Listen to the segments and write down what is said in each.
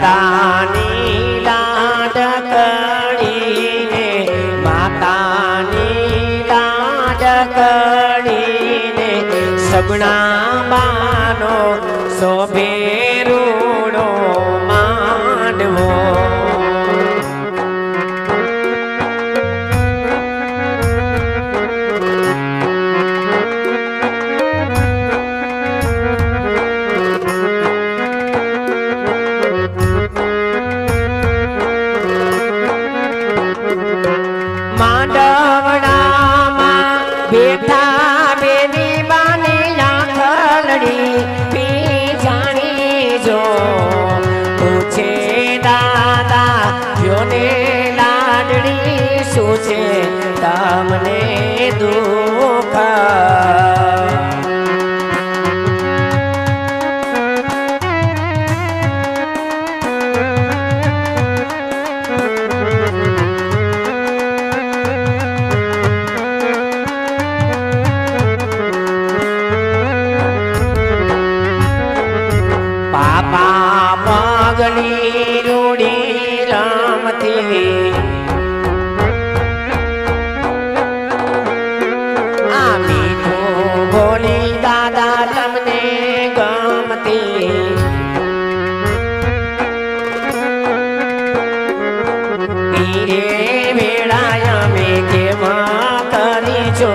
દાદાની લાડકડીને માતાની લાડકડીને સગણા બાનો શોભે બેઠા બેની બાની આંખલડી પી જાણી જો પૂછે દાદા યોને લાડડી શું છે? તમને દુઃખ પગલી રૂડી રમતી આ મીઠું બોલી દાદા તમને ગમતી પીરે વેળાય અમે કેમાં કરી છો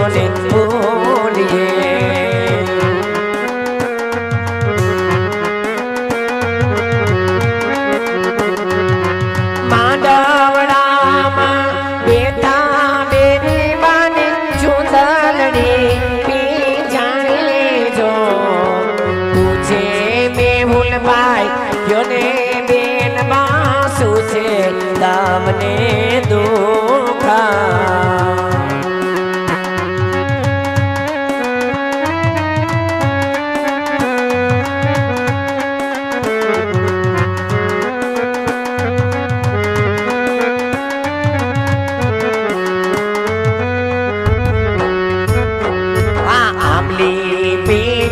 પૂછે મેહુલ ભાઈ યોને બેન બાસુ છે તમને દુખા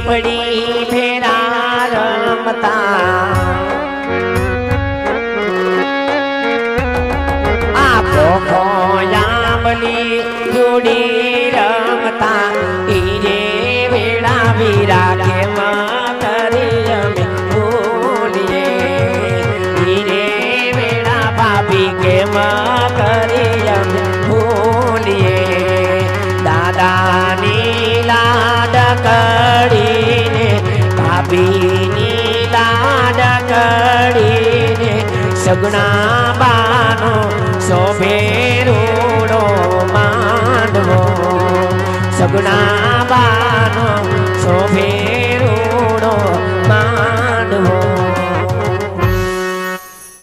પડી રમતા આપો આંબલી જોડી રમતા, ઈરે વેળા વીરા કેમ કરી અમે ભૂલીએ ઈરે વેળા ભાભી લાડકડીને સગણા બાનો શોભે રૂડો માંડવો સગણા બાનો શોભે